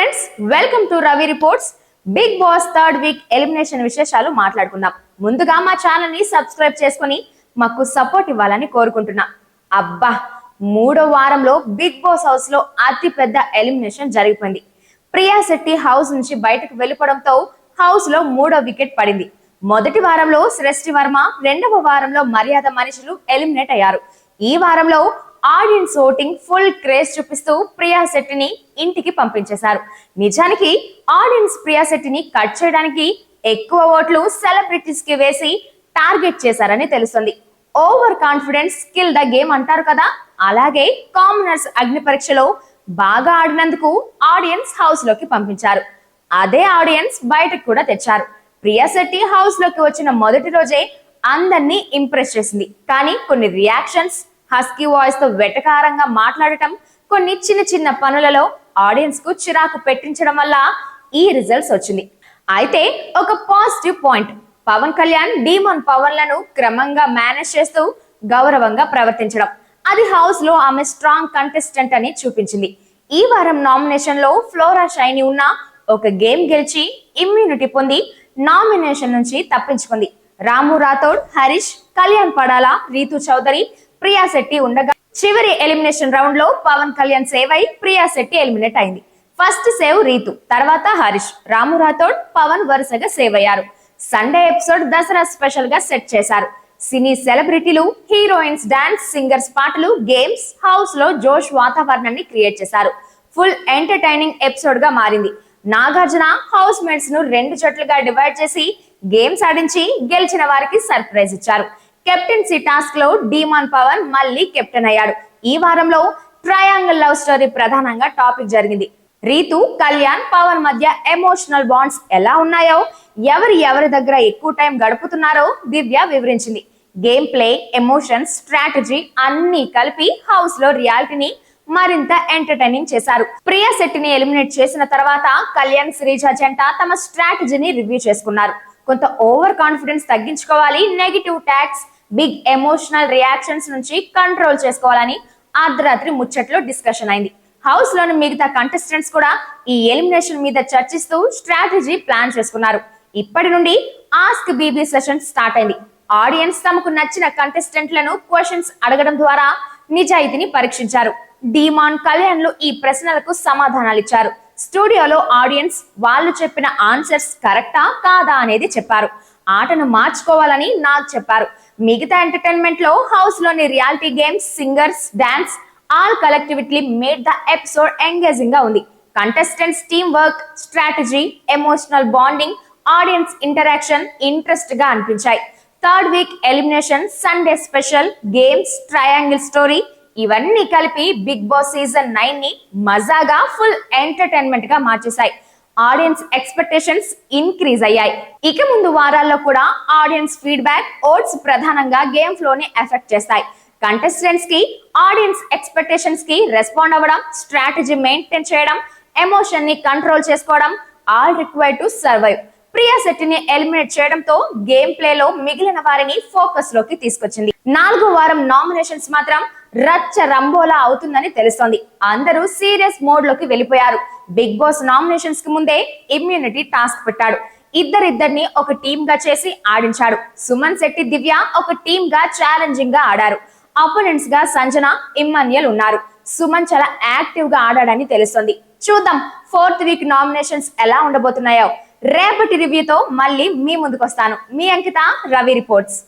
Friends welcome to Ravi reports big boss third week elimination విశేషాలు మాట్లాడుకుందాం. ముందుగా మా ఛానల్ని సబ్స్క్రైబ్ చేసుకుని మాకు సపోర్ట్ ఇవ్వాలని కోరుకుంటున్నా. అబ్బా మూడో వారంలో బిగ్ బాస్ హౌస్లో అతి పెద్ద ఎలిమినేషన్ జరిగిపోయింది. ప్రియా శెట్టి హౌస్ నుంచి బయటకు వెళ్ళిపోవడంతో హౌస్లో మూడో వికెట్ పడింది. మొదటి వారంలో శ్రేష్ఠి వర్మ రెండవ వారంలో మర్యాద మనుషులు ఎలిమినేట్ అయ్యారు. ఈ వారంలో ఆడియన్స్ ఓటింగ్ ఫుల్ క్రేజ్ చూపిస్తూ ప్రియా శెట్టిని ఇంటికి పంపించేశారు. నిజానికి ఆడియన్స్ ప్రియా శెట్టిని కట్ చేయడానికి ఎక్కువ ఓట్లు సెలబ్రిటీస్కి వేసి టార్గెట్ చేశారని తెలుస్తుంది. Over confidence skill the game అంటారు కదా? అలాగే కామనర్స్ అగ్ని పరీక్షలో బాగా ఆడినందుకు ఆడియన్స్ హౌస్లోకి పంపించారు. అదే ఆడియన్స్ బయటకు కూడా తెచ్చారు. ప్రియా శెట్టి హౌస్లోకి వచ్చిన మొదటి రోజే అందరినీ ఇంప్రెస్ చేసింది. కానీ కొన్ని రియాక్షన్స్ హస్కీ వాయిస్తో వెటకారంగా మాట్లాడటం కొన్ని చిన్న చిన్న పనులలో ఆడియన్స్కు చిరాకు పెట్టించడం వల్ల ఈ రిజల్ట్స్ వచ్చింది. అయితే ఒక positive point Pawan Kalyan demon పవన్లను క్రమంగా మేనేజ్ చేస్తూ గౌరవంగా ప్రవర్తించడం. అది హౌస్లో ఆమె స్ట్రాంగ్ కంటెస్టెంట్ అని చూపించింది. ఈ వారం నామినేషన్లో ఫ్లోరా షైని ఉన్న ఒక గేమ్ గెలిచి ఇమ్యూనిటీ పొంది నామినేషన్ నుంచి తప్పించుకుంది. రాము రాథోడ్ హరీష్ కళ్యాణ్ పడాల రీతు చౌదరి ప్రియా శెట్టి ఉండగా చివరి ఎలిమినేషన్ రౌండ్లో పవన్ కళ్యాణ్ సేవ్ అయి ప్రియా శెట్టి ఎలిమినేట్ అయింది. ఫస్ట్ సేవ్ రీతు తర్వాత హరీష్. రాము రాథోడ్ పవన్ వరుసగా సేవ్ అయ్యారు. సండే ఎపిసోడ్ దసరా స్పెషల్గా సెట్ చేశారు. సినీ సెలబ్రిటీలు హీరోయిన్స్ డాన్స్ సింగర్స్ పాటలు గేమ్స్ హౌస్లో జోష్ వాతావరణాన్ని క్రియేట్ చేశారు. ఫుల్ ఎంటర్టైనింగ్ ఎపిసోడ్గా మారింది. నాగార్జున హౌస్ మేట్స్ను రెండు జట్లుగా డివైడ్ చేసి గేమ్స్ ఆడించి గెలిచిన వారికి సర్ప్రైజ్ ఇచ్చారు. కెప్టెన్సీ టాస్క్లో డీమాన్ పవన్ మళ్ళీ కెప్టెన్ అయ్యాడు. ఈ వారంలో ట్రయాంగిల్ లవ్ స్టోరీ ప్రధానంగా టాపిక్ జరిగింది. రీతు కళ్యాణ్ పవన్ మధ్య ఎమోషనల్ బాండ్స్ ఎలా ఉన్నాయో ఎవరు ఎవరి దగ్గర ఎక్కువ టైం గడుపుతున్నారో దివ్య వివరించింది. గేమ్ ప్లే ఎమోషన్స్ స్ట్రాటజీ అన్ని కలిపి హౌస్లో రియాలిటీని మరింత ఎంటర్టైనింగ్ చేశారు. ప్రియా శెట్టిని ఎలిమినేట్ చేసిన తర్వాత కళ్యాణ్ శ్రీజ జంట తమ స్ట్రాటజీని రివ్యూ చేసుకున్నారు. కొంత ఓవర్ కాన్ఫిడెన్స్ తగ్గించుకోవాలి negative tax big emotional reactions నుంచి కంట్రోల్ చేసుకోవాలని అర్ధరాత్రి ముచ్చట్లో డిస్కషన్ అయింది. హౌస్లోని మిగతా కంటెస్టెంట్స్ కూడా ఈ ఎలిమినేషన్ మీద చర్చిస్తూ స్ట్రాటజీ ప్లాన్ చేసుకున్నారు. ఇప్పటి నుండి ఆస్క్ బీబీ సెషన్ స్టార్ట్ అయింది. ఆడియన్స్ తమకు నచ్చిన కంటెస్టెంట్లను క్వశ్చన్స్ అడగడం ద్వారా నిజాయితీని పరీక్షించారు. డీమాన్ కళ్యాణ్లు ఈ ప్రశ్నలకు సమాధానాలు ఇచ్చారు. స్టూడియోలో ఆడియన్స్ వాళ్ళు చెప్పిన ఆన్సర్స్ కరెక్టా కాదా అనేది చెప్పారు. ఆటను మార్చుకోవాలని నాకు చెప్పారు. మిగతా ఎంటర్టైన్మెంట్లో హౌస్లోని reality games singers dance all collectivity made the episode ఎంగేజింగ్గా ఉంది. Contestants team work strategy emotional bonding audience interaction ఇంట్రెస్ట్గా అనిపించాయి. Third week elimination Sunday special games triangle story ఇవన్నీ కలిపి బిగ్ బాస్ సీజన్ నైన్ని మజాగా ఫుల్ ఎంటర్టైన్మెంట్గా మార్చేశాయి. ఆడియన్స్ ఎక్స్పెక్టేషన్స్ ఇంక్రీజ్ అయ్యాయి. ఇక ముందు వారాల్లో కూడా ఆడియన్స్ ఫీడ్బ్యాక్ ఓట్స్ ప్రధానంగా గేమ్ ఫ్లోని ఎఫెక్ట్ చేస్తాయి. కంటెస్టెంట్స్కి ఆడియన్స్ ఎక్స్పెక్టేషన్స్కి రెస్పాండ్ అవ్వడం స్ట్రాటజీ మెయింటైన్ చేయడం ఎమోషన్ని కంట్రోల్ చేసుకోవడం all required to survive. Priya శెట్టిని eliminate చేయడంతో గేమ్ ప్లే లో మిగిలిన వారిని ఫోకస్లోకి తీసుకొచ్చింది. నాలుగో వారం నామినేషన్స్ మాత్రం రచ్చ రంబోలా అవుతుందని తెలుస్తోంది. అందరూ సీరియస్ మోడ్లోకి వెళ్ళిపోయారు. బిగ్ బాస్ నామినేషన్స్కి ముందే ఇమ్యూనిటీ టాస్క్ పెట్టాడు. ఇద్దరిద్దరిని ఒక టీమ్గా చేసి ఆడించాడు. సుమన్ శెట్టి దివ్య ఒక టీమ్గా ఛాలెంజింగ్గా ఆడారు. అపోనెంట్స్గా సంజన ఇమ్మన్యల్ ఉన్నారు. సుమన్ చాలా యాక్టివ్గా ఆడాడని తెలుస్తుంది. చూద్దాం ఫోర్త్ వీక్ నామినేషన్స్ ఎలా ఉండబోతున్నాయో. రేపటి రివ్యూతో మళ్ళీ మీ ముందుకు వస్తాను మీ అంకిత రవి రిపోర్ట్స్